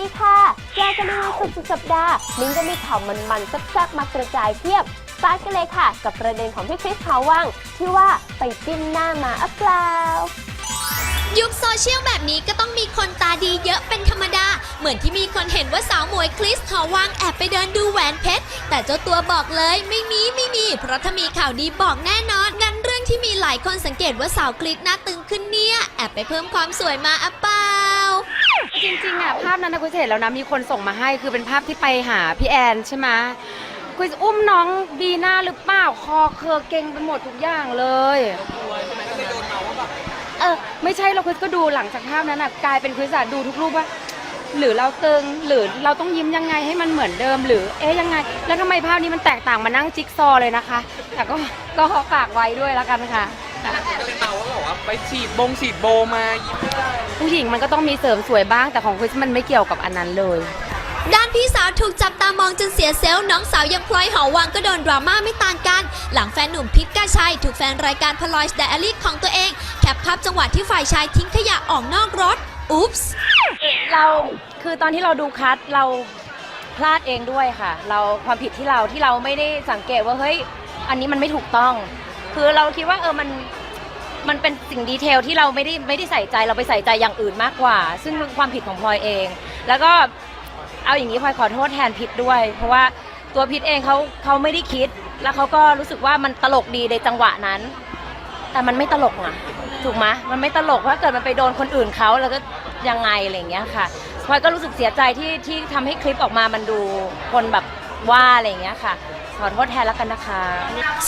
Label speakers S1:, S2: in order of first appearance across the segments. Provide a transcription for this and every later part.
S1: ดีค่ะเจอกันในวันศุกร์สุดสัปดาห์มิ้งก็มีข่าวมันๆแซ่บๆมากระจายเพียบสตาร์ทกันเลยค่ะ กับประเด็นของพี่คริสหาวังที่ว่าไปจิ้มหน้ามาอัปเปล่า
S2: ยุคโซเชียลแบบนี้ก็ต้องมีคนตาดีเยอะเป็นธรรมดา เหมือนที่มีคนเห็นว่าสาวหมวยคริสหอวังแอบไปเดินดูแหวนเพชร แต่เจ้าตัวบอกเลยไม่มีไม่มี เพราะถ้ามีข่าวดีบอกแน่นอน งั้นเรื่องที่มีหลายคนสังเกตว่าสาวคริสหน้าตึงขึ้นเนี่ย แอบไปเพิ่มความสวยมาอะเปล่า
S3: จริงๆอะภาพนั้นนะคุณเห็นแล้วนะ มีคนส่งมาให้คือเป็นภาพที่ไปหาพี่แอนใช่ไหมคุณอุ้มน้องบีน่าหรือเปล่าคอเคอเก่งไปหมดทุกอย่างเลยเออไม่ใช่เราคุณก็ดูหลังจากภาพนั้นอะกลายเป็นคุณอะดูทุกรูปว่าหรือเราตึงหรือเราต้องยิ้มยังไงให้มันเหมือนเดิม หรือเอ๊ยยังไง แล้วทำไมภาพนี้มันแตกต่างมานั่งจิ๊กซอเลยนะคะ แต่ก็ก็ฝากไว้ด้วยแล้วกันค่ะ
S4: เราก็บอกว่าไปฉีดบงฉีดโบมายิ้มไม่ได้
S3: ผู้หญิงมันก็ต้องมีเสริมสวยบ้าง แต่ของคุณมันไม่เกี่ยวกับอันนั้นเลย
S2: ด้านพี่สาวถูกจับตามองจนเสียเซลล์น้องสาวอยังพลอยหอวังก็โดนดราม่าไม่ต่างกัน หลังแฟนหนุ่มพิษกาชัย ถูกแฟนรายการพลอยส์ไดอารี่ของตัวเอง แคปภาพจังหวะที่ฝ่ายชายทิ้งขยะออกนอกรถอุ๊ปส์
S3: เราคือตอนที่เราดูคัดเราพลาดเองด้วยค่ะ เราความผิดที่เราที่เราไม่ได้สังเกตว่าเฮ้ยอันนี้มันไม่ถูกต้อง คือเราคิดว่าเออมัน มันเป็นสิ่งดีเทลที่เราไม่ได้ไม่ได้ใส่ใจเราไปใส่ใจอย่างอื่นมากกว่า ซึ่งเป็นความผิดของพลอยเอง แล้วก็เอาอย่างนี้พลอยขอโทษแทนพิษด้วย เพราะว่าตัวพิษเองเขาเขาไม่ได้คิด แล้วเขาก็รู้สึกว่ามันตลกดีในจังหวะนั้น แต่มันไม่ตลกนะถูกไหมมันไม่ตลกเพราะเกิดมันไปโดนคนอื่นเขาแล้วก็ยังไงอะไรอย่างเงี้ยค่ะพลอยก็รู้สึกเสียใจที่ที่ทำให้คลิปออกมามันดูคนแบบว่าอะไรอย่างเงี้ยค่ะ ขอโทษแทนแล้วกันนะคะ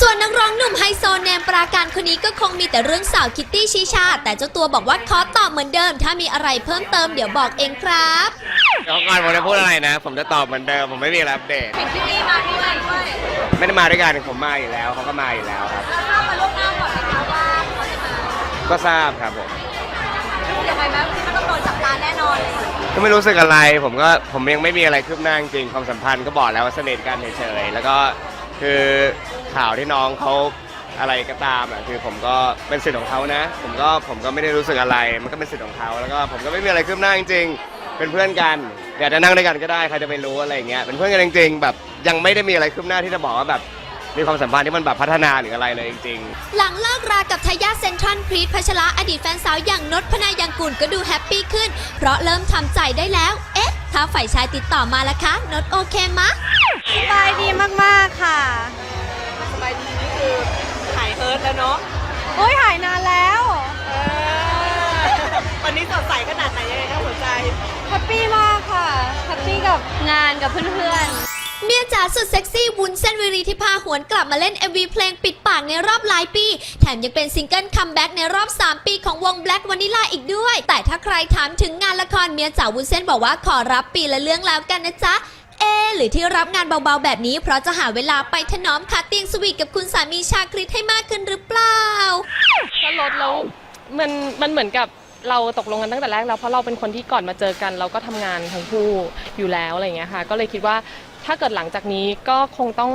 S2: ส่วนนักร้องหนุ่มไฮโซแนมปราการคนนี้ก็คงมีแต่เรื่องสาวคิตตี้ชีชา แต่เจ้าตัวบอกว่าขอตอบเหมือนเดิม ถ้ามีอะไรเพิ่มเติมเดี๋ยวบอกเองครับ
S5: เดี๋ยวก่อนผมจะพูดอะไรนะ ผมจะตอบเหมือนเดิม ผมไม่มีอะไรอัปเดตไม่ได้มาด้วยกันผมมาอยู่แล้วเขาก็มาอยู่แล้วครับก็ทราบครับผมก็ไม่รู้สึกอะไร ผมก็ผมยังไม่มีอะไรคืบหน้าจริงความสัมพันธ์ก็บอกแล้วว่าสนิทกันเฉยๆแล้วก็ คือข่าวที่น้องเขาอะไรก็ตามอะคือผมก็เป็นสิทธิ์ของเขานะ ผมก็ผมก็ไม่ได้รู้สึกอะไร มันก็เป็นสิทธิ์ของเขาแล้วก็ผมก็ไม่มีอะไรคืบหน้าจริงๆเป็นเพื่อนกันอยากจะนั่งด้วยกันก็ได้ใครจะไปรู้อะไรอย่างเงี้ยเป็นเพื่อนกันจริงๆแบบยังไม่ได้มีอะไรคืบหน้าที่จะบอกว่าแบบมีความสัมพันธ์ที่มันแบบพัฒนาหรืออะไรเลยจริงๆ
S2: หลังเลิกรากับทายาทเซนทรัลพรีตพัชระอดีตแฟนสาวอย่างนศพนายังกุลก็ดูแฮปปี้ขึ้น เพราะเริ่มทำใจได้แล้ว เอ๊ะ ถ้าฝ่ายชายติดต่อมาละคะนศโอเคมะ
S6: สบายดีมากๆค่ะ
S4: สบายดีนี่คือหายเฮิร์ตแล้วเนาะ
S6: โอ้ยหายนานแล้ว
S4: เออวันนี้สดใสขนาดไหนยังไงครับหัวใจ
S6: แฮปปี้มากค่ะ แฮปปี้กับงานกับเพื่อน
S2: เมียจ๋าสุดเซ็กซี่วุ้นเส้นวิรีที่พาหวนกลับมาเล่น MV เพลงปิดปากในรอบหลายปี แถมยังเป็นซิงเกิลคัมแบ็กในรอบ 3 ปีของวง Black Vanilla อีกด้วย แต่ถ้าใครถามถึงงานละครเมียจ๋าวุ้นเส้นบอกว่าขอรับปีละเรื่องแล้วกันนะจ๊ะ เอหรือที่รับงานเบาๆแบบนี้ เพราะจะหาเวลาไปถนอมขาเตียงสวีทกับคุณสามีชาคริตให้มากขึ้นหรือเปล่า
S7: ก็ลดแล้วมันมันเหมือนกับเราตกลงกันตั้งแต่แรกแล้วเพราะเราเป็นคนที่ก่อนมาเจอกัน เราก็ทำงานทั้งคู่อยู่แล้วอะไรอย่างเงี้ยค่ะ ก็เลยคิดว่าถ้าเกิดหลังจากนี้ก็คงต้อง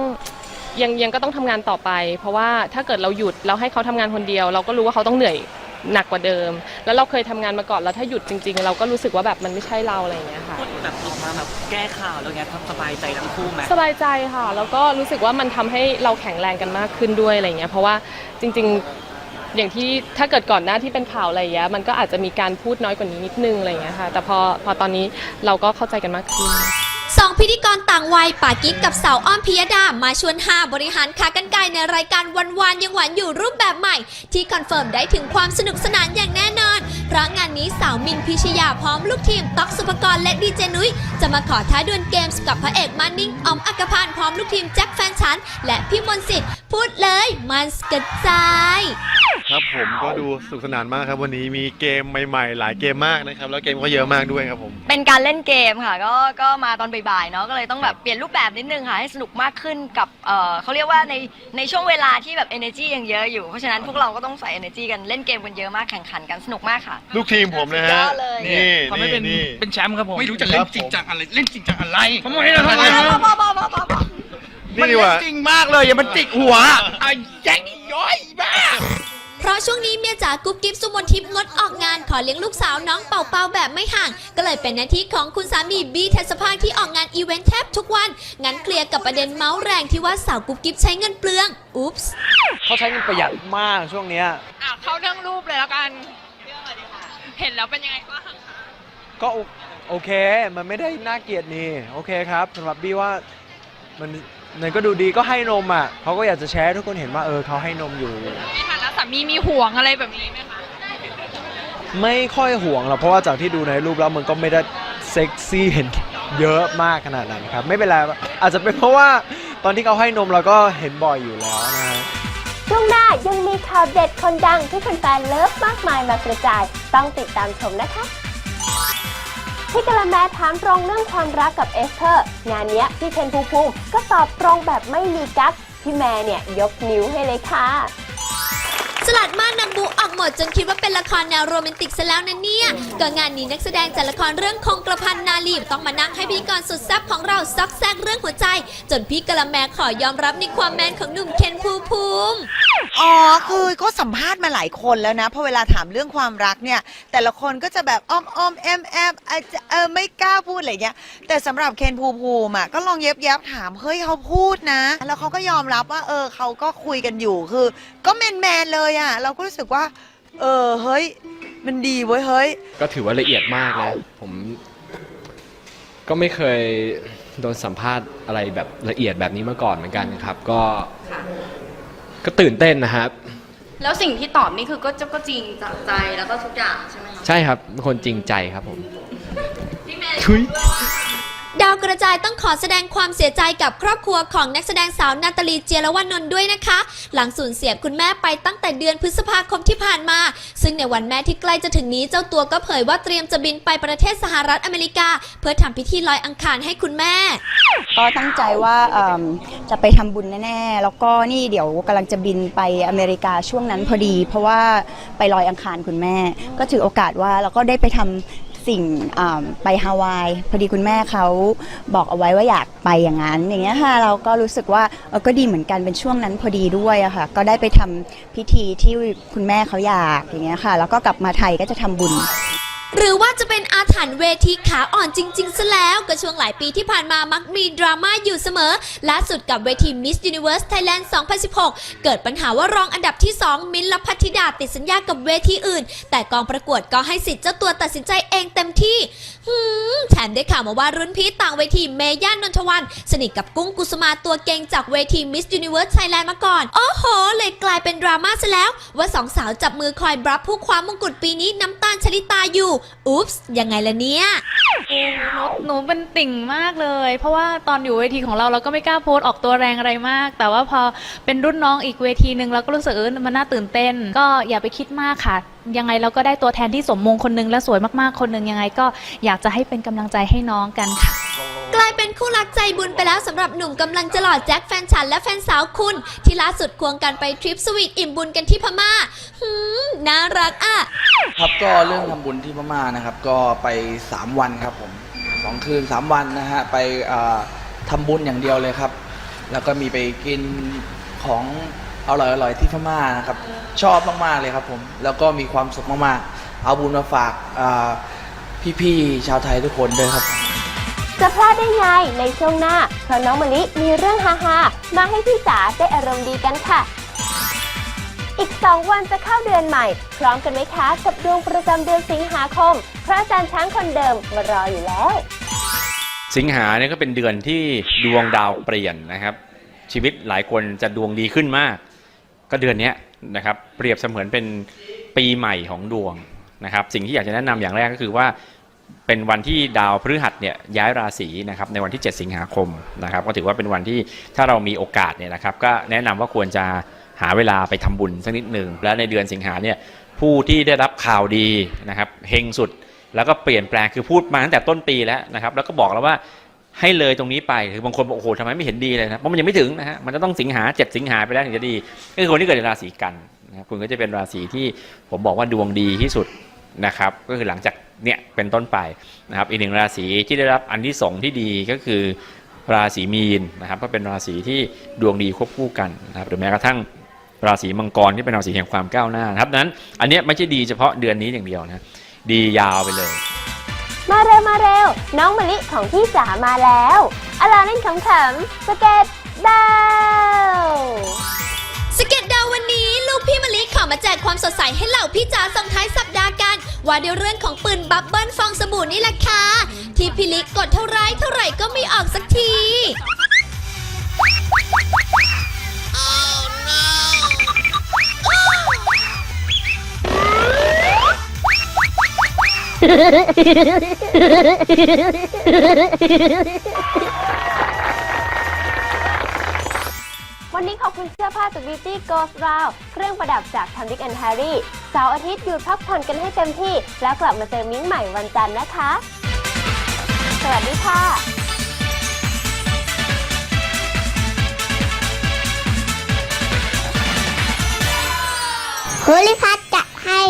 S7: ยังยังก็ต้องทำงานต่อไป เพราะว่าถ้าเกิดเราหยุดแล้วให้เขาทำงานคนเดียว เราก็รู้ว่าเขาต้องเหนื่อย หนักกว่าเดิม แล้วเราเคยทำงานมาก่อนแล้วถ้าหยุดจริง ๆ เราก็รู้สึกว่าแบบมันไม่ใช่เราอะไรอย่างเงี้ยค่ะ
S4: แบบออกมาแบบแก้ข่าวแล้วเงี้ยสบายใจทั้งคู่ไหม
S7: สบายใจค่ะ แล้วก็รู้สึกว่ามันทำให้เราแข็งแรงกันมากขึ้นด้วยอะไรเงี้ย เพราะว่าจริงๆอย่างที่ถ้าเกิดก่อนหน้าที่เป็นข่าวอะไรอย่างเงี้ยมันก็อาจจะมีการพูดน้อยกว่านี้นิดนึงอะไรเงี้ยค่ะ แต่พอพอตอนนี้เราก็เข้าใจกันมากขึ้น
S2: สองพิธีกรต่างวัยป่ากิ๊กกับสาวอ้อมพิยดา มาชวนหาบริหารขากันไกลในรายการวันวานยังหวานอยู่รูปแบบใหม่ ที่คอนเฟิร์มได้ถึงความสนุกสนานอย่างแน่นอน เพราะงานนี้สาวมินพิชยาพร้อมลูกทีมต๊อกสุภกรและดีเจนุ้ยจะมาขอท้าดวลเกมส์กับพระเอกมานิ่งออมอักพานพร้อมลูกทีมแจ็คแฟนฉัน และพี่มนต์สิทธิ์พูดเลยมันสกระจาย
S8: ครับผมก็ดูสนุกสนานมากครับวันนี้มีเกมใหม่ๆ หลายเกมมากนะครับแล้วเกมก็เยอะมากด้วยครับผม
S9: เป็นการเล่นเกมค่ะก็ก็มาตอนบ่ายๆเนาะก็เลยต้องแบบเปลี่ยนรูปแบบนิดนึงค่ะให้สนุกมากขึ้นกับเออเขาเรียกว่าในในช่วงเวลาที่แบบ energy ยังเยอะอยู่เพราะฉะนั้นพวกเราก็ต้องใส่ energy กันเล่นเกมกันเยอะมากแข่งขันกันสนุกมากค่ะ
S8: ลูกทีมผมนะ
S9: สุดย
S8: ฮะ
S9: อดเลย
S8: นี่
S4: ทำให้เป็น
S8: นี่
S4: เป็นแชมป์ครับผม
S10: ไม่รู้จะเล่นจริงจังอะไร เล่นจริงจังอะไรผมบอกให้เรา
S8: ทำ
S10: ทำ
S8: ไม
S10: อะไร
S9: พอพอพอพอพอ
S8: นี่ดีกว่า
S10: จริงมากเลยอย่ามันจิกหัวไอ้แจ็คนี่ย้อยบ้า
S2: พราะช่วงนี้เมียจ๋ากุ๊บกิ๊บสุมนทิพย์งดออกงานขอเลี้ยงลูกสาวน้องเป่าเปาแบบไม่ห่าง ก็เลยเป็นหน้าที่ของคุณสามีบีเทศภาคที่ออกงานอีเวนต์แทบทุกวัน งั้นเคลียร์กับประเด็นเมาส์แรงที่ว่าสาวกุ๊บกิ๊บใช้เงินเปลือง อุ๊ปส์
S11: เขาใช้เงินประหยัดมากช่วงเนี้ย
S6: อะเข้าเรื่องรูปเลยแล้วกัน เห็นแล้วเป็นยังไงบ้าง
S11: ก็โอโอเค มันไม่ได้น่าเกลียดนี่โอเคครับสำหรับบี้ว่ามันมันก็ดูดีก็ให้นมอะเขาก็อยากจะแชร์ให้ทุกคนเห็นว่าเออเขาให้นมอยู่
S6: ในฐานะสามีมีห่วงอะไรแบบนี้ไหมคะ
S11: ไม่ค่อยห่วงหรอกเพราะว่าจากที่ดูในรูปแล้วมันก็ไม่ได้เซ็กซี่เห็นเยอะมากขนาดนั้นครับ ไม่เป็นไรอาจจะเป็นเพราะว่าตอนที่เขาให้นมเราก็เห็นบ่อยอยู่แล้วนะฮะ
S1: ช่วงหน้ายังมีข่าวเด็ดคนดังที่แฟนๆเลิฟมากมายมากระจาย ต้องติดตามชมนะคะพี่กะละแมถามตรงเรื่องความรักกับเอสเธอร์ งานเนี้ยพี่เคนภูมิภูมิก็ตอบตรงแบบไม่มีกั๊กพี่แม่เนี่ยยกนิ้วให้เลยค่ะ
S2: สลัดม่านนำบูออกหมดจนคิดว่าเป็นละครแนวโรแมนติกซะแล้วนะเนี่ยก็งานนี้นักแสดงจากละครเรื่องคงกระพันนาลีบต้องมานั่งให้พธี่กรสุดแซ่บของเราซักแซกเรื่องหัวใจ จนพี่กะละแมขอยอมรับในความแมนของหนุ่มเคนภูมิภูมิ
S12: อ๋อคือก็สัมภาษณ์มาหลายคนแล้วนะพอเวลาถามเรื่องความรักเนี่ย แต่ละคนก็จะแบบอ้อมอ้อมแอมแอมอาจจะเออไม่กล้าพูดอะไรเงี้ย แต่สำหรับเคนภูมิภูมิอะก็ลองเย็บเย็บๆถามเฮ้ยเขาพูดนะ แล้วเขาก็ยอมรับว่า เออเขาก็คุยกันอยู่คือ ก็แมนแมนๆเลยอะ เราก็รู้สึกว่า เออเฮ้ย มันดีเว้ยเฮ้ย
S13: ก็ถือว่าละเอียดมากนะผม ก็ไม่เคยโดนสัมภาษณ์อะไรแบบละเอียดแบบนี้มาก่อนเหมือนกันครับ ก็ ก็ตื่นเต้นนะครับ
S6: แล้วสิ่งที่ตอบนี่คือก็จะก็จริงจากใจแล้วก็ทุกอย่างใช่ไหมคะ
S13: ใช่ครับเป็นคนจริงใจครับผม
S6: พี่แม่
S13: ทุย
S2: ดาวกระจายต้องขอแสดงความเสียใจกับครอบครัวของนักแสดงสาวนาตาลีเจยรวานนท์ด้วยนะคะ หลังสูญเสียคุณแม่ไปตั้งแต่เดือนพฤษภาคมที่ผ่านมา ซึ่งในวันแม่ที่ใกล้จะถึงนี้เจ้าตัวก็เผยว่าเตรียมจะบินไปประเทศสหรัฐอเมริกา เพื่อทำพิธีลอยอังคารให้คุณแม่
S14: ก็ตั้งใจว่าเอิ่มจะไปทำบุญแน่ๆ แล้วก็นี่เดี๋ยวกำลังจะบินไปอเมริกาช่วงนั้นพอดี เพราะว่าไปลอยอังคารคุณแม่ ก็ถือโอกาสว่าเราก็ได้ไปทำ สิ่งไปฮาวาย พอดีคุณแม่เขาบอกเอาไว้ว่าอยากไปอย่างนั้น อย่างเงี้ยค่ะเราก็รู้สึกว่าเออก็ดีเหมือนกันเป็นช่วงนั้นพอดีด้วยอะค่ะ ก็ได้ไปทำพิธีที่คุณแม่เขาอยากอย่างเงี้ยค่ะ แล้วก็กลับมาไทยก็จะทำบุญ
S2: หรือว่าจะเป็นอาถรรพ์เวทีขาอ่อนจริงๆซะแล้วก็ช่วงหลายปีที่ผ่านมามักมีดราม่าอยู่เสมอ ล่าสุดกับเวที Miss Universe Thailand 2016 เกิดปัญหาว่ารองอันดับที่ 2 มินท์ลพัทธิดาติดสัญญากับเวทีอื่น แต่กองประกวดก็ให้สิทธิ์เจ้าตัวตัดสินใจเองเต็มที่หืมแถมได้ข่าวมาว่ารุ่นพี่ต่างเวทีเมย่านนทวัน สนิทกับกุ้งกุสมาตัวเก่งจากเวที Miss Universe Thailand มาก่อน โอ้โห เลยกลายเป็นดราม่าซะแล้ว ว่าสองสาวจับมือคอยบรับผู้คว้ามงกุฎปีนี้น้ำตาลชลิตาอยู่อุ๊ปส์ยังไงล่ะเนี่ย
S6: หนูเป็นติ่งมากเลย เพราะว่าตอนอยู่เวทีของเราเราก็ไม่กล้าโพสต์ออกตัวแรงอะไรมาก แต่ว่าพอเป็นรุ่นน้องอีกเวทีหนึ่งเราก็รู้สึกเออมันน่าตื่นเต้น ก็อย่าไปคิดมากค่ะ ยังไงเราก็ได้ตัวแทนที่สมมงคนหนึงและสวยมากๆคนหนึงยังไง ก็อยากจะให้เป็นกำลังใจให้น้องกันค่ะ
S2: กลายเป็นคู่รักใจบุญไปแล้วสำหรับหนุ่มกำลังจะหล่อแจ็คแฟนฉันและแฟนสาวคุณ ที่ล่าสุดควงกันไปทริปสวีทอิ่มบุญกันที่พม่าหืมน่ารักอะ
S15: ครับก็เรื่องทำบุญที่พม่านะครับ ก็ไป 3 วันครับผมสองคืน 3 วันนะฮะ ไปอ่าทำบุญอย่างเดียวเลยครับ แล้วก็มีไปกินของอร่อยๆที่พม่านะครับ ชอบมากๆเลยครับผม แล้วก็มีความสุขมากๆ เอาบุญมาฝากอ่าพี่ๆชาวไทยทุกคนด้วยครับ
S1: จะพลาดได้ไงในช่วงหน้า เพราะน้องมะลิมีเรื่องฮาๆมาให้พี่จ๋าได้อารมณ์ดีกันค่ะ อีก 2 วันจะเข้าเดือนใหม่ พร้อมกันไหมคะกับดวงประจำเดือนสิงหาคม พระอาจารย์ช้างคนเดิมมารออยู่แล้ว
S16: สิงหาเนี่ยก็เป็นเดือนที่ดวงดาวเปลี่ยนนะครับ ชีวิตหลายคนจะดวงดีขึ้นมาก ก็เดือนเนี้ยนะครับเปรียบเสมือนเป็นปีใหม่ของดวงนะครับ สิ่งที่อยากจะแนะนำอย่างแรกก็คือว่า เป็นวันที่ดาวพฤหัสเนี่ยย้ายราศีนะครับในวันที่ 7 สิงหาคมนะครับ ก็ถือว่าเป็นวันที่ถ้าเรามีโอกาสเนี่ยนะครับ ก็แนะนำว่าควรจะหาเวลาไปทำบุญสักนิดหนึ่งและในเดือนสิงหาเนี่ยผู้ที่ได้รับข่าวดีนะครับเฮงสุดแล้วก็เปลี่ยนแปลงคือพูดมาตั้งแต่ต้นปีแล้วนะครับ แล้วก็บอกแล้วว่าให้เลยตรงนี้ไปคือบางคนบอกโอ้โหทำไมไม่เห็นดีเลยนะเพราะมันยังไม่ถึงนะฮะมันจะต้องสิงหาเจ็ดสิงหาไปแล้วถึงจะดีก็คือคนที่เกิดในราศีกันนะคคุณก็จะเป็นราศีที่ผมบอกว่าดวงดีที่สุดนะครับ ก็คือหลังจาก เนี่ยเป็นต้นไปนะครับอีกหนึ่งราศีที่ได้รับอันที่สองที่ดีก็คือราศีมีนนะครับก็เป็นราศีที่ดวงดีควบคู่กันนะครับหรือแม้กระทั่งราศีมังกรที่เป็นราศีแห่งความก้าวหน้านะครับดังนั้นอันนี้ไม่ใช่ดีเฉพาะเดือนนี้อย่างเดียวนะดียาวไปเลย
S1: มาเร็วมาเร็ว น้องมะลิของพี่จ๋ามาแล้วอลาเล่นขำๆสเก็ตดาว
S2: มาแจกความสดใสให้เหล่าพี่จ๋าส่งท้ายสัปดาห์กัน ว่าด้วยเรื่องของปืนบับเบิ้ลฟองสบู่นี่แหละค่ะ ที่พี่ลิกกดเท่าไรเท่าไหร่ก็ไม่ออกสักที
S1: วันนี้ขอบคุณเสื้อผ้าจาก Beauty Ghost Round เครื่องประดับจากทันดิกแอนแฮร์รี่เสาร์อาทิตย์หยุดพักผ่อนกันให้เต็มที่ แล้วกลับมาเจอมิ้งใหม่วันจันทร์นะคะ สวัสดีค่ะ
S17: ภูริพัฒน์จะให้